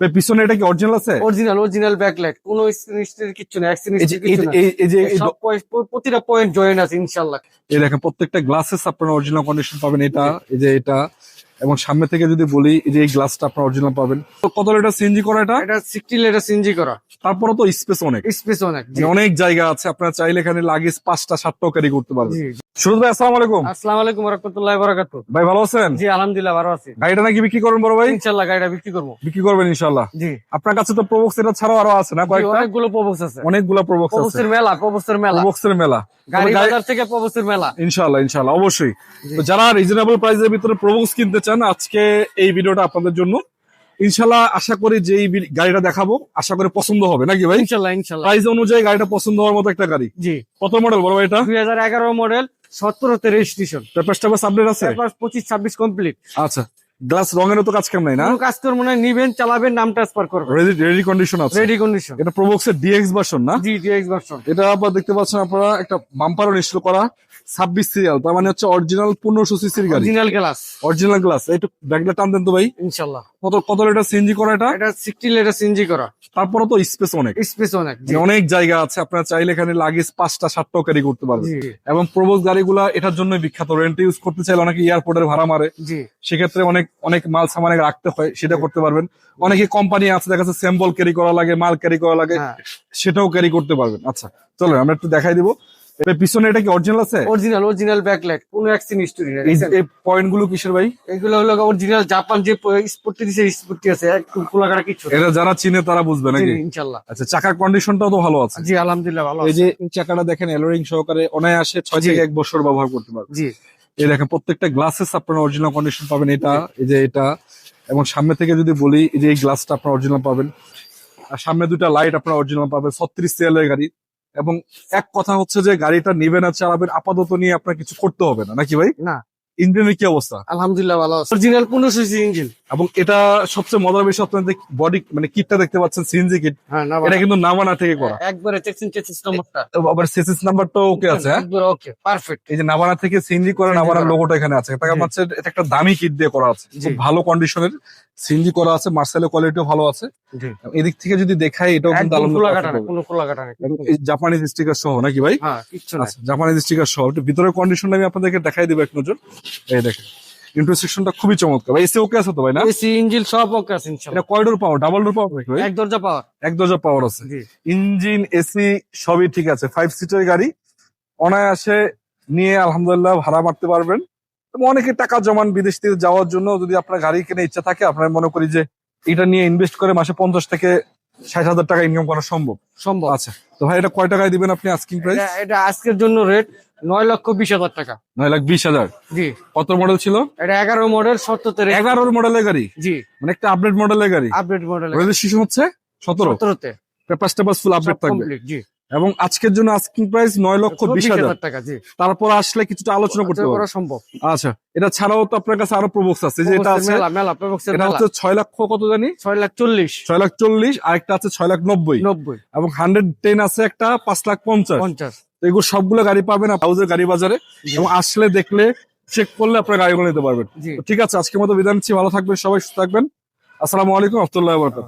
পিছনে এটা কি অরিজিনাল আছে? অরিজিনাল অরিজিনাল ব্যাকলাইট কোনো স্ক্রিনের কিছু না যে কিছু না এই- যে প্রতিটা পয়েন্ট জয়েন আছে ইনশাল্লাহ। এই দেখেন প্রত্যেকটা গ্লাসেস আপনার অরিজিনাল কন্ডিশন পাবেন এটা এই যে এটা এবং সামনে থেকে যদি বলি যে এই গ্লাসটা আপনার অরিজিনাল পাবেন। তো কত লিটার সিএনজি করা এটা? এটা সিক্সটি লিটার সিনজি করা। তারপরে তো স্পেস অনেক। স্পেস অনেক মানে অনেক জায়গা আছে আপনারা চাইলে এখানে লাগেজ পাঁচটা সাতটাও ক্যারি করতে পারবেন। সুরজ ভাই আসসালামু আলাইকুম। আসসালামু আলাইকুম রহমতুল্লাহ ভাই ভালো আছেন? জি আলহামদুলিল্লাহ ভালো আছি। গাড়িটা নাকি বিক্রি করবেন বড় ভাই? ইনশাল্লাহ গাড়িটা বিক্রি করব। বিক্রি করবেন ইনশাল্লাহ জি। আপনার কাছে তো প্রবক্স এটা ছাড়াও আরও আছে না কয়েকটা? অনেকগুলো প্রবক্স আছে। অনেকগুলো প্রবক্স আছে। প্রবক্সের মেলা প্রবক্সের মেলা। প্রবক্সের মেলা। গাড়ি বাজার থেকে প্রবক্সের মেলা। অবশ্যই। তো যারা রিজনেবল প্রাইসের ভিতরে প্রবক্স কিনতে চান আজকে এই ভিডিওটা আপনাদের জন্য ইনশাল্লাহ আশা করি যে এই গাড়িটা দেখাবো। আশা করি পছন্দ হবে। নাকি ভাই? ইনশাল্লাহ ইনশাল্লাহ। প্রাইস অনুযায়ী গাড়িটা পছন্দ হওয়ার মতো একটা গাড়ি। জি। কত মডেল বড় এটা? দুই হাজার এগারো মডেল সতেরোতে রেজিস্ট্রেশন পেপার টেপার আপডেট আছে? পঁচিশ ছাব্বিশ কমপ্লিট আচ্ছা। গ্লাস রঙেরও তো কাজ কাম নাই না? কাজ করে মনে হয় নিবেন চালাবেন নাম ট্রান্সফার করবেন। রেডি রেডি কন্ডিশন আছে। রেডি কন্ডিশন এটা প্রবক্সের ডিএক্স ভার্সন না? জি ডিএক্স ভার্সন এটা আবার দেখতে পাচ্ছেন আপনারা একটা বাম্পারও ইনস্টল করা ছাব্বিশ সিরিয়াল তার মানে হচ্ছে অরিজিনাল পনেরোশো সিসির গাড়ি। অরিজিনাল গ্লাস অরিজিনাল গ্লাস একটু ব্যাগটা টান দেন তো ভাই। ইনশাল্লাহ। কত কত লিটার সিএনজি করা এটা? এটা সিক্সটি লিটার সিনজি করা। তারপরে তো স্পেস অনেক। স্পেস অনেক মানে অনেক জায়গা আছে আপনারা চাইলে এখানে লাগেজ পাঁচটা সাতটাও ক্যারি করতে পারবেন। এবং প্রবোজ গাড়িগুলা এটার জন্য বিখ্যাত। রেন্ট ইউজ করতে চাইলে অনেকে এয়ারপোর্টের ভাড়া মারে। সেক্ষেত্রে অনেক অনেক মাল সামানে রাখতে হয় সেটা করতে পারবেন। অনেকে কোম্পানি আছে দেখা যাচ্ছে স্যাম্পল ক্যারি করা লাগে মাল ক্যারি করা লাগে হ্যাঁ। সেটাও ক্যারি করতে পারবেন। আচ্ছা চলো আমরা একটু দেখাই দিব। এবার পিছনে এটা কি অরিজিনাল আছে? অরিজিনাল অরিজিনাল ব্যাকলাইট কোনো অ্যাক্সিডেন্ট হিস্টোরি নেই এই পয়েন্টগুলো কিসের ভাই? এগুলো হলো অরিজিনাল জাপান যে স্পোর্টি দিছে স্পোর্টি আছে। একদম খোলাকাটা কিছু এটা যারা চিনে তারা বুঝবে নাকি? ইনশাল্লাহ। আচ্ছা চাকার কন্ডিশনটাও তো ভালো আছে। জি আলহামদুলিল্লাহ ভালো এই যে চাকাটা দেখেন এলোরিং সহকারে অনায়াসে ছয় জি। থেকে এক বছর ব্যবহার করতে পারবেন জি। এই দেখেন প্রত্যেকটা গ্লাসেস আপনার অরিজিনাল কন্ডিশন পাবেন এটা এই যে এটা এবং সামনে থেকে যদি বলি এই যে এই গ্লাসটা আপনার অরিজিনাল পাবেন। আর সামনে দুটা লাইট আপনার অরিজিনাল পাবেন ছত্রিশ সিএলের গাড়ি। এবং এক কথা হচ্ছে যে গাড়িটা নিবেন আর চালাবেন আপাতত নিয়ে আপনার কিছু করতে হবে না নাকি ভাই? না। ইঞ্জিনের কি অবস্থা? আলহামদুলিল্লাহ ভালো আছে। অরিজিনাল পনেরোশো ইঞ্জিন। এবং এটা সবচেয়ে মজার বিষয় আপনার বডি মানে কিটটা দেখতে পাচ্ছেন সিএনজি কিট হ্যাঁ এটা কিন্তু নামানা থেকে করা। একবারে চেকসিন চেকসিস নম্বরটা আবার সেসিস নাম্বারটা ওকে আছে হ্যাঁ? একবারে ওকে পারফেক্ট এই যে নাভানা থেকে সিএনজি করে করা। লোগোটা এখানে আছে। এটা। হচ্ছে এটা একটা দামি কিট দিয়ে করা আছে। খুব ভালো কন্ডিশনের সিএনজি করা আছে মার্সেলের কোয়ালিটিও ভালো আছে। জি। এদিক থেকে যদি দেখাই এটাও কিন্তু আলহামদুলিল্লাহ। কোনো খোলাকাটা না। এবং এই জাপানিজ স্টিকার সহ নাকি ভাই? হ্যাঁ কিচ্ছু না। আচ্ছা জাপানিজ স্টিকার সহ। ভিতরের কন্ডিশনটা আমি আপনাদেরকে দেখাই দিব এক নজর। এই দেখেন। ইন্টারসেকশনটা খুবই চমৎকার। ভাই এসি ওকে আছে তো ভাই না? এসি ইঞ্জিন সব ওকে আছে এটা কয় door power? Double door power ভাই? এক দরজা পাওয়ার। এক দরজা পাওয়ার আছে। ইঞ্জিন এসি সবই ঠিক আছে। ফাইভ সিটের গাড়ি। অনায়াসে নিয়ে আলহামদুলিল্লাহ ভাড়া মারতে পারবেন। অনেকে টাকা জমান বিদেশ থেকে যাওয়ার জন্য যদি আপনার গাড়ি কেনার ইচ্ছা থাকে আপনার মনে করি যে এটা নিয়ে ইনভেস্ট করে মাসে পঞ্চাশ থেকে ষাট হাজার টাকা ইনকাম করা সম্ভব। সম্ভব। আচ্ছা তো ভাই এটা কয় টাকায় দিবেন আপনি আস্কিং প্রাইস এটা আজকের জন্য রেট নয় লক্ষ বিশ হাজার টাকা। নয় লাখ বিশ হাজার। জি। কত মডেল ছিল? এটা এগারো মডেল সত্তর এগারোর মডেলের গাড়ি? জি। মানে একটা আপডেট মডেলের গাড়ি? আপডেট মডেল রেজিস্ট্রেশন হচ্ছে? সতেরো? সতেরোতে। পেপার টেপার ফুল আপডেট থাকবে। জি। এবং আজকের জন্য আস্কিং প্রাইস নয় লক্ষ বিশ হাজার। টাকা জি। তারপর আসলে কিছুটা আলোচনা করতে করা পারব সম্ভব। আচ্ছা এটা ছাড়াও তো আপনার কাছে আরও প্রবক্স আছে যে এটা আছে এটা হচ্ছে ছয় লক্ষ কত জানি? ছয় লাখ চল্লিশ। ছয় লাখ চল্লিশ আর একটা আছে ছয় লাখ নব্বই। নব্বই। এবং হান্ড্রেড টেন আছে একটা পাঁচ লাখ পঞ্চাশ। পঞ্চাশ। তো এগুলো সবগুলো গাড়ি পাবেন হাউজের গাড়ি বাজারে এবং আসলে দেখলে চেক করলে আপনার গাড়িগুলো নিতে পারবেন। ঠিক আছে আজকের মতো বিদায় নিচ্ছি ভালো থাকবেন সবাই সুস্থ থাকবেন। আসসালামু আলাইকুম আহমতুল্লাহ বরকাত